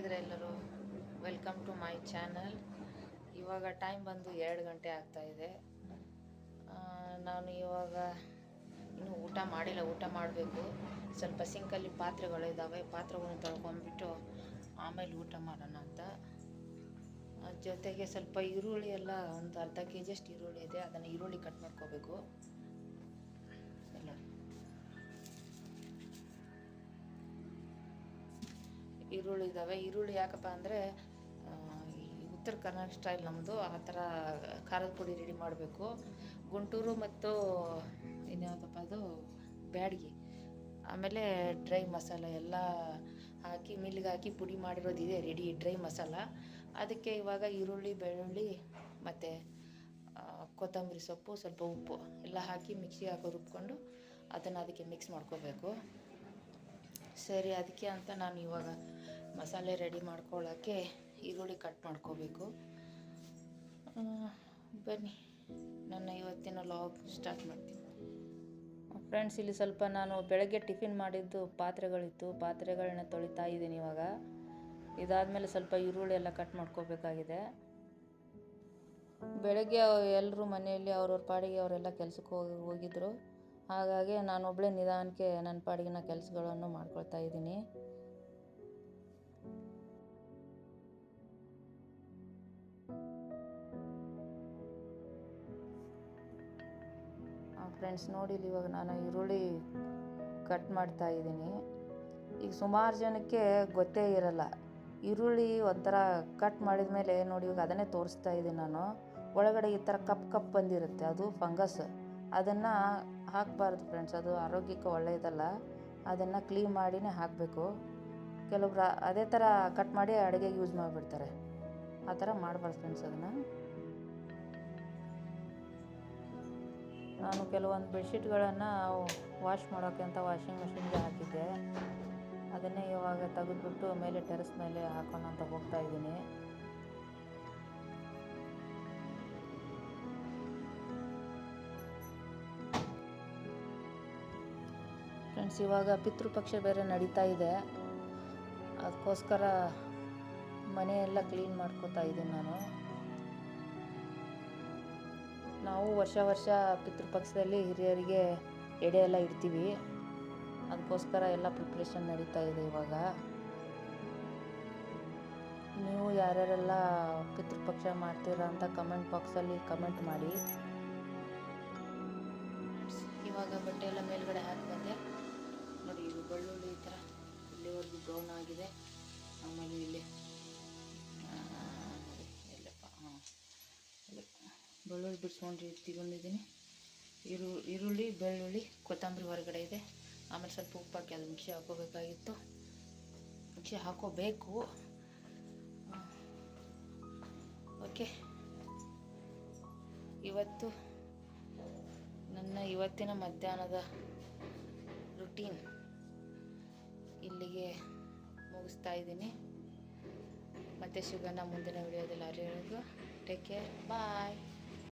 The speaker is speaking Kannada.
ಹೇಗಿದ್ರೆ ಎಲ್ಲರೂ ವೆಲ್ಕಮ್ ಟು ಮೈ ಚಾನಲ್ ಇವಾಗ ಟೈಮ್ ಬಂದು ಎರಡು ಗಂಟೆ ಆಗ್ತಾ ಇದೆ. ನಾನು ಇವಾಗ ಇನ್ನೂ ಊಟ ಮಾಡಿಲ್ಲ, ಊಟ ಮಾಡಬೇಕು. ಸ್ವಲ್ಪ ಸಿಂಕಲ್ಲಿ ಪಾತ್ರೆಗಳು ಇದ್ದಾವೆ ಪಾತ್ರೆಗಳನ್ನ ತೊಳ್ಕೊಂಡ್ಬಿಟ್ಟು ಆಮೇಲೆ ಊಟ ಮಾಡೋಣ ಅಂತ. ಜೊತೆಗೆ ಸ್ವಲ್ಪ ಈರುಳ್ಳಿ ಎಲ್ಲ ಒಂದು ಅರ್ಧ ಕೆ ಜಿಯಷ್ಟು ಈರುಳ್ಳಿ ಇದೆ, ಅದನ್ನು ಈರುಳ್ಳಿ ಕಟ್ ಮಾಡ್ಕೋಬೇಕು. ಈರುಳ್ಳಿ ಇದ್ದಾವೆ ಈರುಳ್ಳಿ ಯಾಕಪ್ಪ ಅಂದರೆ ಉತ್ತರ ಕರ್ನಾಟಕ ಸ್ಟೈಲ್ ನಮ್ಮದು ಆ ಥರ ಖಾರದ ಪುಡಿ ರೆಡಿ ಮಾಡಬೇಕು. ಗುಂಟೂರು ಮತ್ತು ಇನ್ಯಾವುದಪ್ಪ ಅದು? ಬ್ಯಾಡಗಿ. ಆಮೇಲೆ ಡ್ರೈ ಮಸಾಲ ಎಲ್ಲ ಹಾಕಿ ಮಿಲ್ಗೆ ಹಾಕಿ ಪುಡಿ ಮಾಡಿರೋದು ಇದೆ ರೆಡಿ ಡ್ರೈ ಮಸಾಲ. ಅದಕ್ಕೆ ಇವಾಗ ಈರುಳ್ಳಿ, ಬೆಳ್ಳುಳ್ಳಿ ಮತ್ತು ಕೊತ್ತಂಬರಿ ಸೊಪ್ಪು, ಸ್ವಲ್ಪ ಉಪ್ಪು ಎಲ್ಲ ಹಾಕಿ ಮಿಕ್ಸಿಗೆ ಹಾಕೋ ರುಬ್ಕೊಂಡು ಅದನ್ನು ಅದಕ್ಕೆ ಮಿಕ್ಸ್ ಮಾಡ್ಕೋಬೇಕು. ಸರಿ, ಅದಕ್ಕೆ ಅಂತ ನಾನು ಇವಾಗ ಮಸಾಲೆ ರೆಡಿ ಮಾಡ್ಕೊಳ್ಳೋಕ್ಕೆ ಈರುಳ್ಳಿ ಕಟ್ ಮಾಡ್ಕೋಬೇಕು. ಬನ್ನಿ, ನನ್ನ ಇವತ್ತಿನ ಲಾಗ್ ಸ್ಟಾರ್ಟ್ ಮಾಡ್ತೀನಿ. ಫ್ರೆಂಡ್ಸ್ ಇಲ್ಲಿ ಸ್ವಲ್ಪ ನಾನು ಬೆಳಗ್ಗೆ ಟಿಫಿನ್ ಮಾಡಿದ್ದು ಪಾತ್ರೆಗಳಿತ್ತು. ಪಾತ್ರೆಗಳನ್ನ ತೊಳಿತಾ ಇದ್ದೀನಿ ಇವಾಗ. ಇದಾದಮೇಲೆ ಸ್ವಲ್ಪ ಈರುಳ್ಳಿ ಎಲ್ಲ ಕಟ್ ಮಾಡ್ಕೋಬೇಕಾಗಿದೆ. ಬೆಳಗ್ಗೆ ಎಲ್ಲರೂ ಮನೆಯಲ್ಲಿ ಅವ್ರವ್ರ ಪಾಡಿಗೆ ಅವರೆಲ್ಲ ಕೆಲಸಕ್ಕೆ ಹೋಗಿ ಹೋಗಿದ್ರು. ಹಾಗಾಗಿ ನಾನೊಬ್ಬಳೇ ನಿಧಾನಕ್ಕೆ ನನ್ನ ಪಾಡಿಗಿನ ಕೆಲಸಗಳನ್ನು ಮಾಡ್ಕೊಳ್ತಾ ಇದ್ದೀನಿ. ಫ್ರೆಂಡ್ಸ್ ನೋಡಿ ಇವಾಗ ನಾನು ಈರುಳ್ಳಿ ಕಟ್ ಮಾಡ್ತಾ ಇದ್ದೀನಿ. ಈಗ ಸುಮಾರು ಜನಕ್ಕೆ ಗೊತ್ತೇ ಇರಲ್ಲ. ಈರುಳ್ಳಿ ಒಂಥರ ಕಟ್ ಮಾಡಿದ ಮೇಲೆ ನೋಡಿ ಇವಾಗ ಅದನ್ನೇ ತೋರಿಸ್ತಾ ಇದ್ದೀನಿ ನಾನು. ಒಳಗಡೆ ಈ ಥರ ಕಪ್ ಕಪ್ ಬಂದಿರುತ್ತೆ, ಅದು ಫಂಗಸ್ ಅದನ್ನು ಹಾಕಬಾರ್ದು ಫ್ರೆಂಡ್ಸ್ ಅದು ಆರೋಗ್ಯಕ್ಕೆ ಒಳ್ಳೆಯದಲ್ಲ ಅದನ್ನು ಕ್ಲೀನ್ ಮಾಡಿನೇ ಹಾಕಬೇಕು. ಕೆಲವೊಬ್ರು ಅದೇ ಥರ ಕಟ್ ಮಾಡಿ ಅಡುಗೆಗೆ ಯೂಸ್ ಮಾಡಿಬಿಡ್ತಾರೆ. ಆ ಥರ ಮಾಡಬಾರ್ದು ಫ್ರೆಂಡ್ಸ್ ಅದನ್ನು. ನಾನು ಕೆಲವೊಂದು ಬೆಡ್ಶೀಟ್ಗಳನ್ನು ವಾಶ್ ಮಾಡೋಕ್ಕೆ ಅಂತ ವಾಷಿಂಗ್ ಮೆಷಿನ್ಗೆ ಹಾಕಿದ್ದೆ. ಅದನ್ನೇ ಇವಾಗ ತೆಗೆದುಬಿಟ್ಟು ಮೇಲೆ ಟೆರೆಸ್ ಮೇಲೆ ಹಾಕೋಣ ಅಂತ ಹೋಗ್ತಾ ಇದ್ದೀನಿ. ಫ್ರೆಂಡ್ಸ್ ಇವಾಗ ಪಿತೃಪಕ್ಷ ಬೇರೆ ನಡೀತಾ ಇದೆ. ಅದಕ್ಕೋಸ್ಕರ ಮನೆಯೆಲ್ಲ ಕ್ಲೀನ್ ಮಾಡ್ಕೋತಾ ಇದ್ದೀನಿ ನಾನು. ನಾವು ವರ್ಷ ವರ್ಷ ಪಿತೃಪಕ್ಷದಲ್ಲಿ ಹಿರಿಯರಿಗೆ ಎಡೆ ಎಲ್ಲ ಇಡ್ತೀವಿ. ಅದಕ್ಕೋಸ್ಕರ ಎಲ್ಲ ಪ್ರಿಪ್ರೇಷನ್ ನಡೀತಾ ಇದೆ ಇವಾಗ. ನೀವು ಯಾರ್ಯಾರೆಲ್ಲ ಪಿತೃಪಕ್ಷ ಮಾಡ್ತೀರಾ ಅಂತ ಕಮೆಂಟ್ ಬಾಕ್ಸಲ್ಲಿ ಕಮೆಂಟ್ ಮಾಡಿ. ಇವಾಗ ಬಟ್ಟೆ ಎಲ್ಲ ಬೆಳ್ಳುಳ್ಳಿ ಬಿಡಿಸ್ಕೊಂಡು ತಗೊಂಡಿದ್ದೀನಿ. ಈರು, ಈರುಳ್ಳಿ, ಬೆಳ್ಳುಳ್ಳಿ, ಕೊತ್ತಂಬರಿ ಹೊರಗಡೆ ಇದೆ. ಆಮೇಲೆ ಸ್ವಲ್ಪ ಉಪ್ಪು ಹಾಕಿ ಅದು ಮಿಕ್ಸಿ ಹಾಕೋಬೇಕಾಗಿತ್ತು ಮಿಕ್ಸಿ ಹಾಕೋಬೇಕು ಓಕೆ. ಇವತ್ತು ನನ್ನ ಇವತ್ತಿನ ಮಧ್ಯಾಹ್ನದ ರುಟೀನ್ ಇಲ್ಲಿಗೆ ಮುಗಿಸ್ತಾ ಇದ್ದೀನಿ. ಮತ್ತೆ ಸಿಗೋಣ ಮುಂದಿನ ವಿಡಿಯೋದಲ್ಲಿ. ಅರಿಯೋದು ಟೇಕ್ ಕೇರ್ ಬಾಯ್